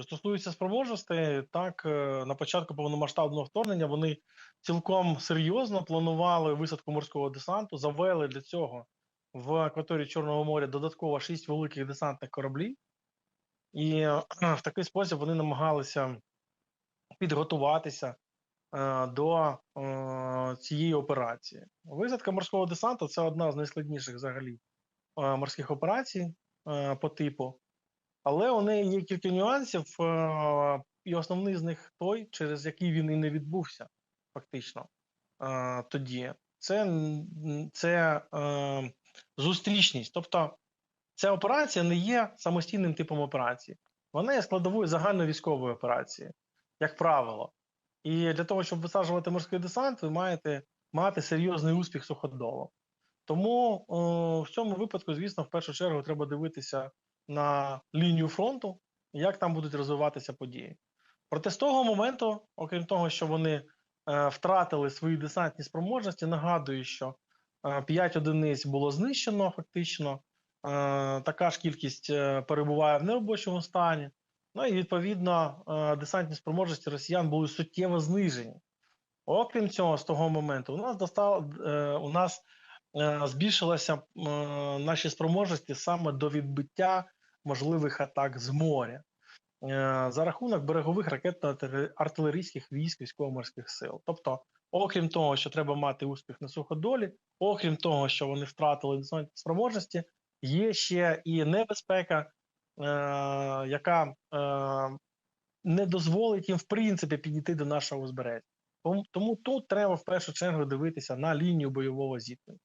Що стосується спроможностей, так е, на початку повномасштабного вторгнення вони цілком серйозно планували висадку морського десанту, завели для цього в акваторії Чорного моря додатково шість великих десантних кораблів, і е, в такий спосіб вони намагалися підготуватися е, до цієї операції. Висадка морського десанту це одна з найскладніших взагалі морських операцій по типу. Але у неї є кілька нюансів, е, і основний з них той, через який він і не відбувся, фактично. е, Тоді це, це е, зустрічність. Тобто, ця операція не є самостійним типом операції. Вона є складовою загальновійськової операції, як правило. І для того, щоб висаджувати морський десант, ви маєте мати серйозний успіх суходолом. Тому о, в цьому випадку, звісно, в першу чергу треба дивитися на лінію фронту, як там будуть розвиватися події. Проте з того моменту, окрім того, що вони е, втратили свої десантні спроможності, нагадую, що е, 5 одиниць було знищено фактично, е, така ж кількість е, перебуває в неробочому стані. Ну і відповідно е, десантні спроможності росіян були суттєво знижені. Окрім цього, з того моменту, у нас достав, е, у нас е, збільшилися е, наші спроможності саме до відбиття можливих атак з моря е, за рахунок берегових ракетно-артилерійських військ військово-морських сил. Тобто, окрім того, що треба мати успіх на суходолі, окрім того, що вони втратили спроможності, є ще і небезпека, е, яка е, не дозволить їм в принципі підійти до нашого узбережжя. Тому, тому тут треба в першу чергу дивитися на лінію бойового зіткнення.